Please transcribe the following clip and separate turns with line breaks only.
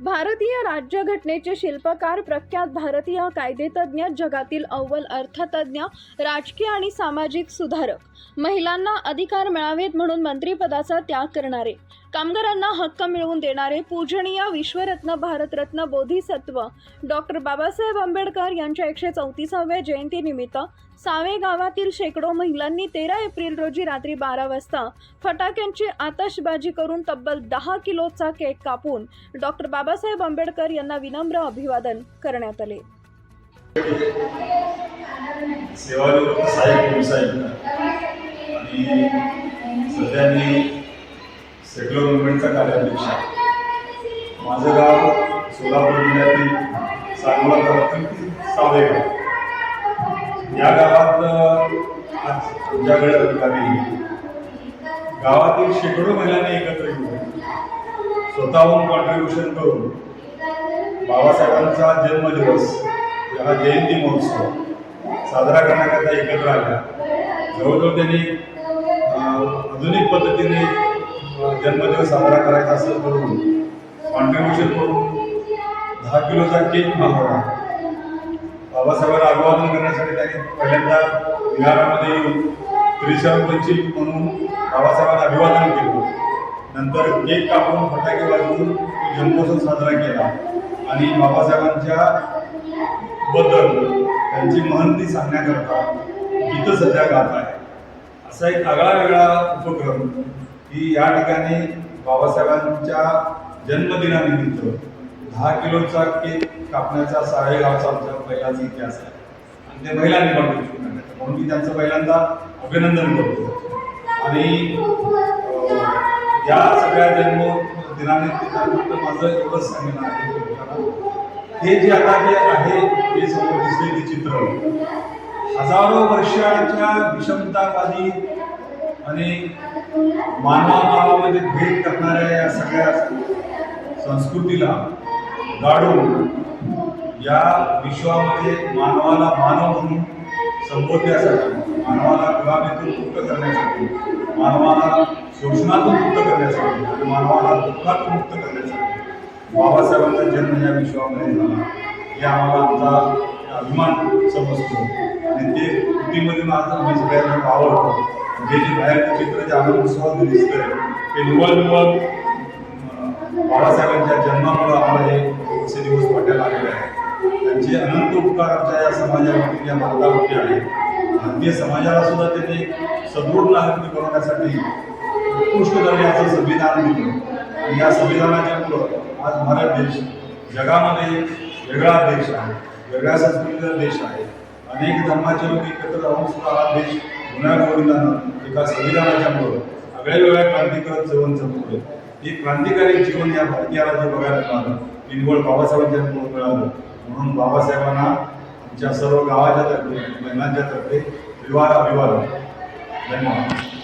भारतीय राज्यघटनेचे शिल्पकार प्रख्यात भारतीय कायदेतज्ञ जगातील अव्वल अर्थतज्ञ राजकीय आणि सामाजिक सुधारक. महिलांना अधिकार मिळावेत म्हणून मंत्रिपदाचा त्याग करणारे. कामगारांना हक्क मिळवून देणारे पूजनीय विश्वरत्न भारतरत्न बोधिसत्व डॉक्टर बाबासाहेब आंबेडकर यांच्या एकशे चौतीसाव्या जयंतीनिमित्त सावे गावातील शेकडो महिलांनी तेरा एप्रिल रोजी रात्री बारा वाजता फटाक्यांची आतषबाजी करून तब्बल दहा किलोचा केक कापून डॉक्टर बाबासाहेब आंबेडकर यांना विनम्र अभिवादन करण्यात आले.
सेवानिवृत्त आणि सध्या मी सेक्युलर मुवमेंटचा कार्याध्यक्ष आहे. माझं गाव सोलापूर जिल्ह्यातील सांगोला तालुक्यातील सावेगाव या गावात आज तुमच्याकडे अधिकारी गावातील शेकडो महिलांनी एकत्र येऊन स्वतःहून कॉन्ट्रीब्युशन करून बाबासाहेबांचा जन्मदिवस हा जयंती महोत्सव साजरा करण्याकरता एकत्र आल्या. जवळजवळ त्यांनी आधुनिक पद्धती जन्मदिवस साजरा करायचा असं करून कॉन्ट्रीब्युशन करून दहा किलोचा केक मागवला बाबासाहेबांना अभिवादन करण्यासाठी त्यांनी पहिल्यांदा विहारामध्ये येऊन त्रिशरण म्हणून बाबासाहेबांना अभिवादन केलं. नंतर केक कापून फटाके वाजवून जन्मोत्सव साजरा केला. आणि बाबासाहेबांच्या बद्दल त्यांची महंती सांगण्याकरता गीतं सध्या गात आहे. असा एक आगळा वेगळा उपक्रम की या ठिकाणी बाबासाहेबांच्या जन्मदिनानिमित्त दहा किलोचा केक कापण्याचा सहाय्य गावचा आमचा पहिलाच इतिहास आहे. आणि ते महिलांनी कॉन्ट्रीब्युशन म्हणून मी त्यांचं पहिल्यांदा अभिनंदन करतो. आणि या सगळ्या जन्म दिनानिमित्त माझं एवढंच सांगणं आहे हे जे आता जे आहे हे समोर दिसलेले चित्र हजारो वर्षाच्या विषमतावादी आणि मानवामध्ये भेद करणाऱ्या या सगळ्या संस्कृतीला गाडून या विश्वामध्ये मानवाला मानव म्हणून संबोधण्यासाठी मानवाला गुलामीतून मुक्त करण्यासाठी मानवाला शोषणातून मुक्त करण्यासाठी आणि मानवाला दुःखातून मुक्त करण्यासाठी बाबासाहेबांचा जन्म या विश्वामध्ये झाला. हे आम्हाला आमचा अभिमान समजतो. आणि ते कृतीमधून आज आम्ही सगळ्यांना आवडतो. हे जे बाहेरचं चित्र जे आनंद उत्सवात दिसतंय. ते निवळ निवळ बाळासाहेबांच्या जन्मामुळे आम्हाला हे असे दिवस वाटायला आलेले आहे त्यांचे अनंत उपकार आमच्या या समाजावरती या भारतावरती आहे भारतीय समाजाला सुद्धा त्यांनी सदृढ नागरिक बनवण्यासाठी उत्कृष्ट दर्जाचं संविधान दिलं. आणि या संविधानाच्यामुळं आज भारत देश जगामध्ये वेगळा देश आहे वेगळ्या संस्कृतीचा देश आहे. अनेक धर्माचे लोक एकत्र राहून सुद्धा हा देश गुन्ह्यागोविंदानं एका संविधानाच्यामुळं आगळ्या वेगळ्या क्रांती करत जीवन जगतोय. हे क्रांतिकारी जीवन या भारतीयाला जे बघायला मिळालं ते निवड बाबासाहेबांच्या मिळालं म्हणून बाबासाहेबांना आमच्या सर्व गावाच्या तर्फे महिलांच्या तर्फे विवाह अभिवादन धन्यवाद.